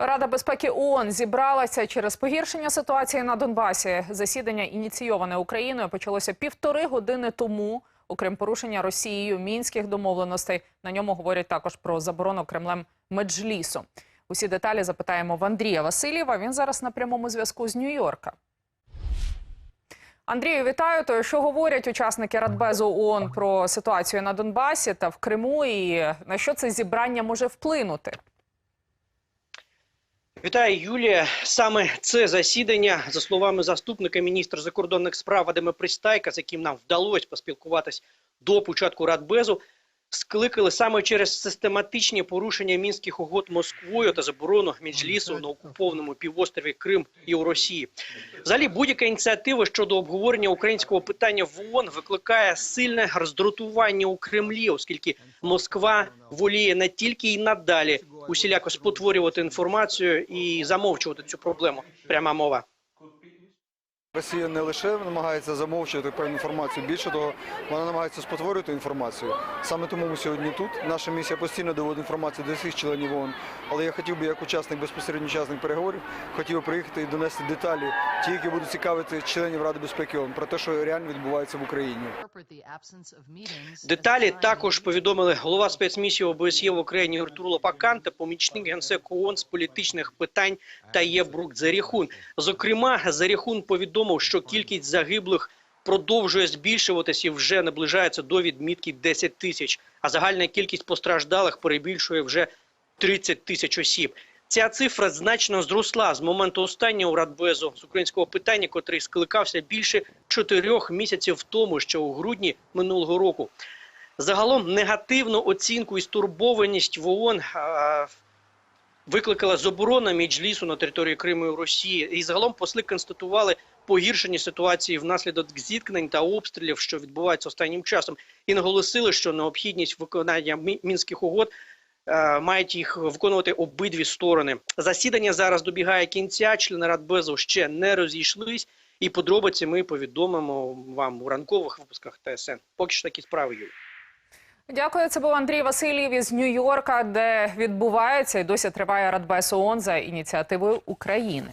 Рада безпеки ООН зібралася через погіршення ситуації на Донбасі. Засідання ініційоване Україною почалося півтори години тому. Окрім порушення Росією мінських домовленостей, на ньому говорять також про заборону Кремлем меджлісу. Усі деталі запитаємо в Андрія Васильєва. Він зараз на прямому зв'язку з Нью-Йорка. Андрію, вітаю. То що говорять учасники Радбезу ООН про ситуацію на Донбасі та в Криму, і на що це зібрання може вплинути? Вітаю, Юлія. Саме це засідання, за словами заступника міністра закордонних справ Вадима Пристайка, з яким нам вдалося поспілкуватись до початку Радбезу, скликали саме через систематичні порушення мінських угод Москвою та заборону Меджлісу на окупованому півострові Крим і у Росії. Взагалі, будь-яка ініціатива щодо обговорення українського питання в ООН викликає сильне роздратування у Кремлі, оскільки Москва воліє не тільки і надалі усіляко спотворювати інформацію і замовчувати цю проблему. Пряма мова. Росія не лише намагається замовчувати певну інформацію, більше того, вона намагається спотворювати інформацію. Саме тому ми сьогодні тут. Наша місія постійно доводить інформацію до всіх членів ООН. Але я хотів би, як учасник безпосередньо учасник переговорів, хотів би приїхати і донести деталі, ті, які будуть цікавити членів Ради безпеки ООН, про те, що реально відбувається в Україні. Деталі також повідомили голова спецмісії ОБСЄ в Україні Артур Пакан та помічник генсеку ООН з політичних питань Таєбрук Заріхун. Зокрема, Заріхун повідомив, що кількість загиблих продовжує збільшуватись і вже наближається до відмітки 10 тисяч, а загальна кількість постраждалих перебільшує вже 30 тисяч осіб. Ця цифра значно зросла з моменту останнього радбезу з українського питання, котрий скликався більше чотирьох місяців тому, ще у грудні минулого року. Загалом негативну оцінку і стурбованість в ООН а, викликала заборона Меджлісу на території Криму і Росії. І загалом посли констатували погіршення ситуації внаслідок зіткнень та обстрілів, що відбуваються останнім часом, і наголосили, що необхідність виконання мінських угод е, мають їх виконувати обидві сторони. Засідання зараз добігає кінця. Члени Радбезу ще не розійшлись, і подробиці ми повідомимо вам у ранкових випусках ТСН. Поки що такі справи Юлія. Дякую. Це був Андрій Васильєв із Нью-Йорка, де відбувається і досі триває Радбез ООН за ініціативою України.